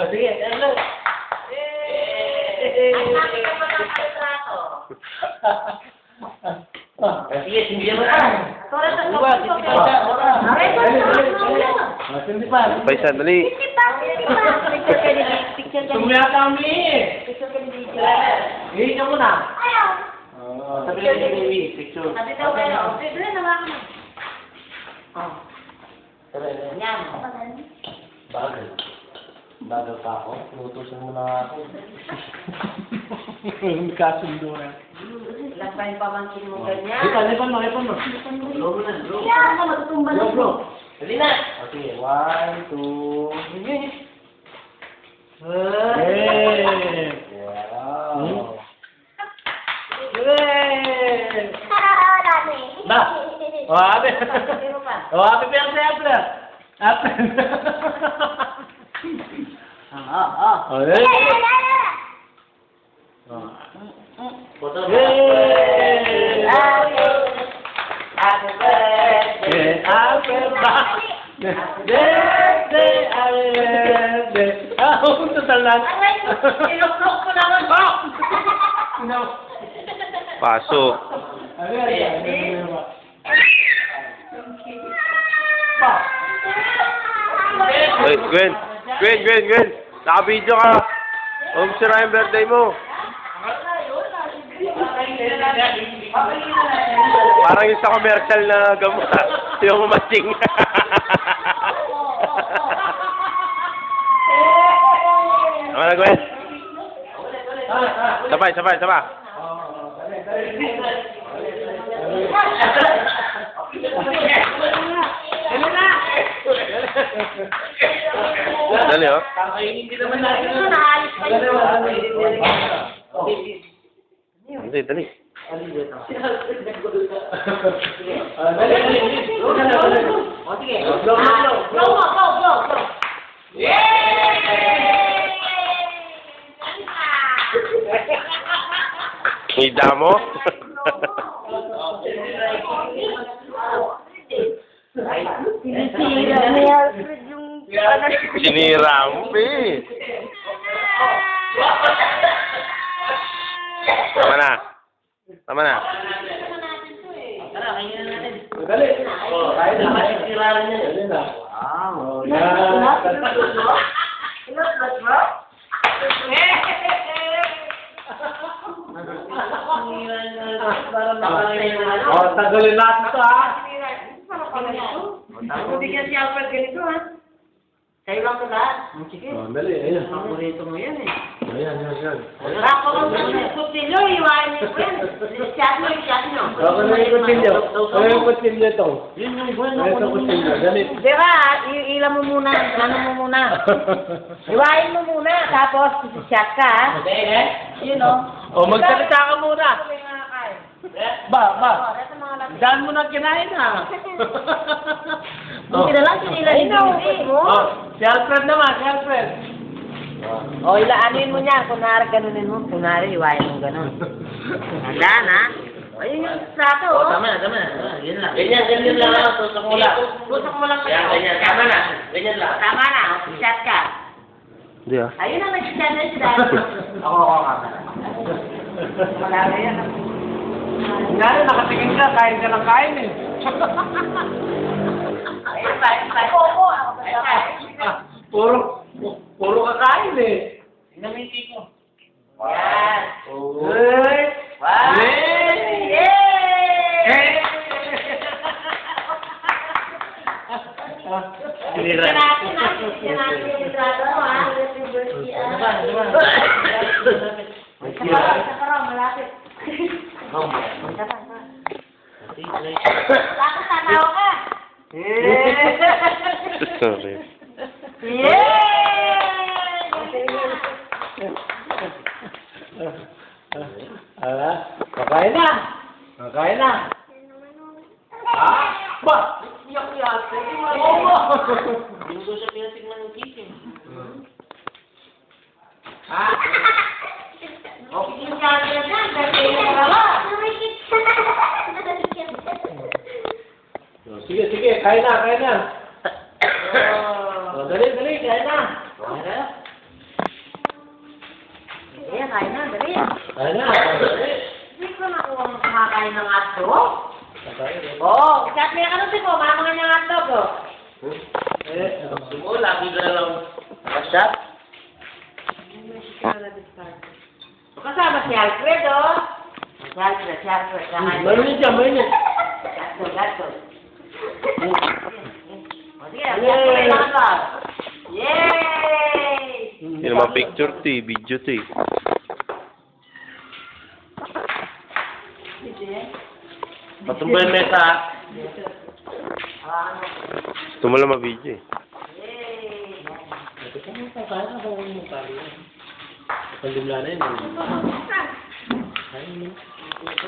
O, sige, ano? Ang dami ka pa ng. Ah, Sige, hindi mo pa. Tora sa hindi pa. Ay, Dali, dali, ito, dali. ito. Ah, Hindi pa. Dali. Hindi pa, hindi pa. Picture ka ni Picture ka ni Tumaya kami. Picture ka ni video. Hihi ka muna. Ayaw. Oh, sabi lang ni baby, picture. Sabi daw kayo, pwede na naman. Oh, Sabi lang. yan. Bagal. Bagal pa ako. Inutusan mo na ako. Ang kasundo na. Ilang pa yung pamangkin mo ganyan. Lipan, lipan mo, lipan mo. Na, blow. Kaya ako matutumba na. blow. Dali na. Okay, one, two. Hey! Wow! Hey! Wala na. Ba? Happy. Sino pa? Oh, happy birthday, Apple. Apple. Ah, ah, ah. Hey. Yay! Happy birthday. Happy birthday, happy birthday. Ah, huwag tatalan. Aray, inuklok ko naman. No. Pasok. Uy, Gwen. Gwen, Gwen, Gwen. Naka-video ka. Huwag sira yung birthday mo. Parang yung sa commercial na gamot. Yung umating. Tama na, Gwen. Sabay, sabay, sabay. Dali, oh. Kakainin din naman natin. Ito, naalis pa yun. Dali, dali. Dali, dali. Go, go, go, go, go. Hida mo? Sinisira ni Alfred yung... Sinira mo, eh. Tama na. Tama na. Dali. Oh, kahit na masisiraran niya. Dali na. Wow. Yan. Oh, tagalin natin to ha. Hindi ka si Alfred ganito ha. Sa'yo lang ito lahat. Sige. Oh, dali. Ayan. Paborito mo yan eh. Ayan, yan, yan. Ako sa kutilyo, iwain niyo friend. Siyat mo. Ako na yung kutsilyo. Ako yung kutsilyo to. Yun yung. Ito. Dali. Diba, ilan mo muna, ano mo muna. Iwain mo muna, tapos siyat ka ha. eh. Yun o. Oh, magsalita ka muna. Ba, ba. Daan mo na kinain ha. Buti na lang, sinila ni Bibi. Oh, si Alfred naman, si Alfred. O, ilaanin mo niya. Kunwari, ganunin mo. Kunwari, iwain mo ganun. Tandaan, ha? O, yun yung plato, Oh, o. tama na, tama na. Yan lang. Ganyan, ganyan lang lang. Tusok mo lang. Tusok mo lang Yan, ganyan. Tama na. Ganyan lang. Tama na. Shot ka. Hindi ah. Ayun ang nag-shot na si Daddy. Ako, ako, ako. Malala yan. Nga nakatingin ka, kain ka ng kain eh. Ayun ayun pa. Oo, ako ba Ah, puro, puro kakain eh. Tingnan mo yung tito. Yan. Uy! Wow. Yay! Yay! Sinira. Ha? Tignan natin yung litrato mo, ha? Ah. Diba, diba? Oh, pa. Tapos tanaw ka. Sorry. Ah, kakain na. Kakain na. Ah, ba? Iyak yan. Oo. Hindi ko siya pinatignan ng kitchen. Ha? Okay, yung camera dyan, birthday na dalawa. Sige, sige, kain na, kain na. Oh, dali, dali, kain na. Kain na. Sige, kain na, dali. Kain na, dali. Hindi ko nakuha kumakain ng hotdog. Oo, oh, kasi may ano si ko, mamangan ng hotdog, oh. Hmm? Eh, ano gusto mo, lagi ka lang masyat. Kasama si Alfredo. Si Alfredo, si Alfredo. Mayroon niya, mayroon niya. Gato, gato. Yay! Yay! Hindi naman picture to eh, video to eh. Patumba yung mesa. Ah, ano? Gusto mo lang ma-video eh. Yay! Pandimla na yun. Ayun.